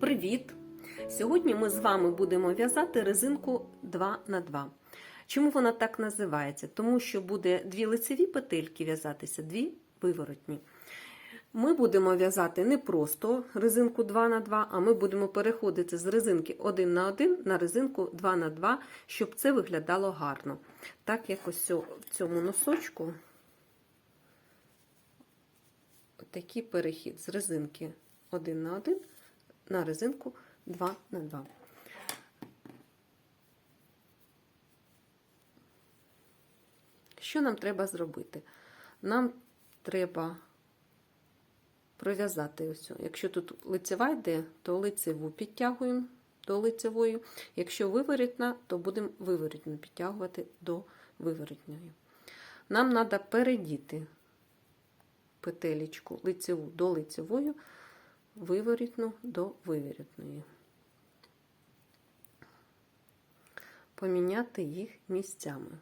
Привіт! Сьогодні ми з вами будемо в'язати резинку 2 на 2 Чому вона так називається? Тому що буде дві лицеві петельки в'язатися, дві виворотні. Ми будемо в'язати не просто резинку 2 на 2 а ми будемо переходити з резинки 1 на 1 на резинку 2 на 2 щоб це виглядало гарно. Так як ось в цьому носочку такий перехід з резинки 1 на 1 на резинку 2 на 2. Що нам треба зробити? Нам треба пров'язати ось. Якщо тут лицева йде, то лицеву підтягуємо до лицевої. Якщо виворітна, то будемо виворітну підтягувати до виворітньої. Нам треба передіти петелечку лицеву до лицевої, виворітну до виворітної. Поміняти їх місцями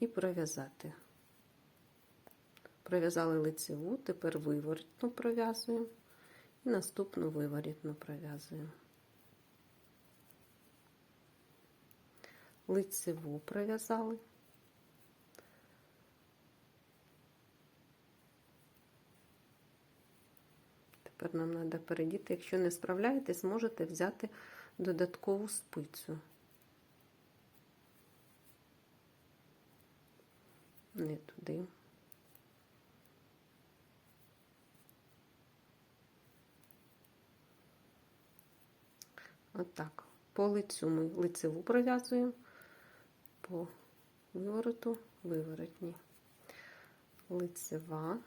і пров'язати. Пров'язали лицеву, тепер виворітну пров'язуємо і наступну виворітну пров'язуємо. Лицеву пров'язали. Тепер нам треба перейдіти. Якщо не справляєтесь, можете взяти додаткову спицю. Не туди. Отак. По лицю ми лицеву пров'язуємо, по вивороту виворотні. Лицева,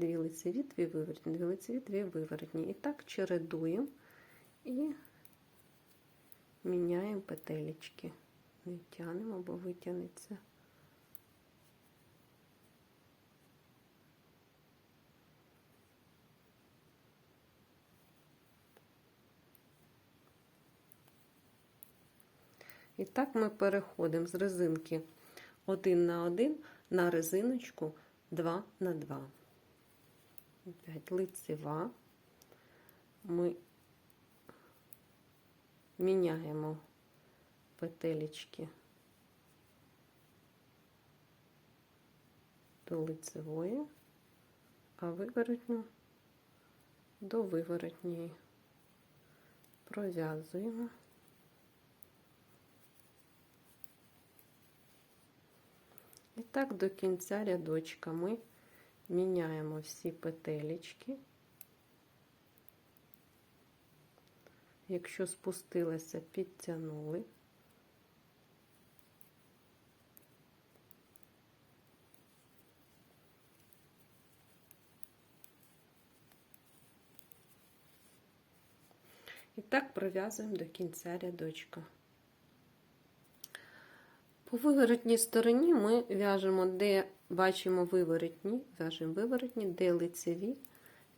дві лицеві, дві виворотні, дві лицеві, дві виворотні. І так чередуємо і міняємо петелечки. Не тянемо або витягнеться. І так ми переходимо з резинки 1 на 1 на резиночку 2 на 2. Опять лицева. Ми міняємо петелечки до лицевої, а виворотню до виворотньої. Пров'язуємо. І так до кінця рядочка ми міняємо всі петелечки. Якщо спустилася, підтягнули. І так пров'язуємо до кінця рядочка. По виворотній стороні ми в'яжемо, де бачимо виворотні, в'яжемо виворотні, де лицеві,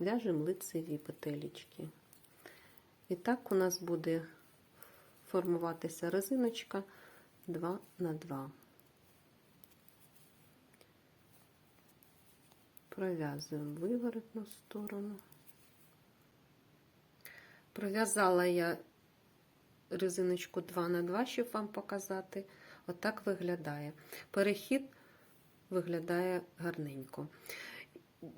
в'яжемо лицеві петелечки. І так у нас буде формуватися резиночка 2 на 2. Пров'язуємо виворотну сторону. Пров'язала я резиночку 2 на 2, щоб вам показати. Отак виглядає. Перехід виглядає гарненько.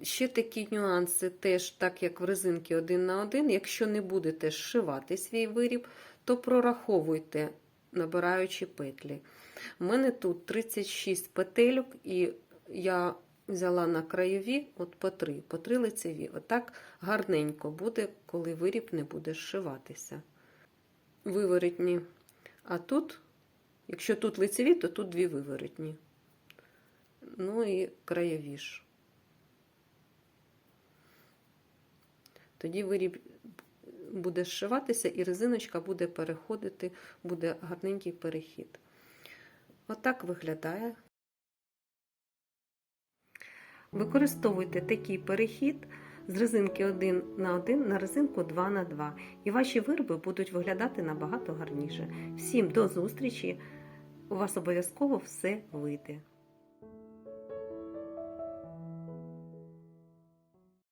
Ще такі нюанси, теж, так як в резинки один на один. Якщо не будете зшивати свій виріб, то прораховуйте, набираючи петлі. У мене тут 36 петельок, і я взяла на краєві от по 3, по 3 лицеві. Отак гарненько буде, коли виріб не буде зшиватися. Виворотні. А тут Якщо тут лицеві, то тут дві виворотні. Ну і краєві ж. Тоді виріб буде зшиватися, і резиночка буде переходити, буде гарненький перехід. Отак виглядає. Використовуйте такий перехід з резинки 1 на 1 на резинку 2 на 2 і ваші вироби будуть виглядати набагато гарніше. Всім до зустрічі! У вас обов'язково все вийде.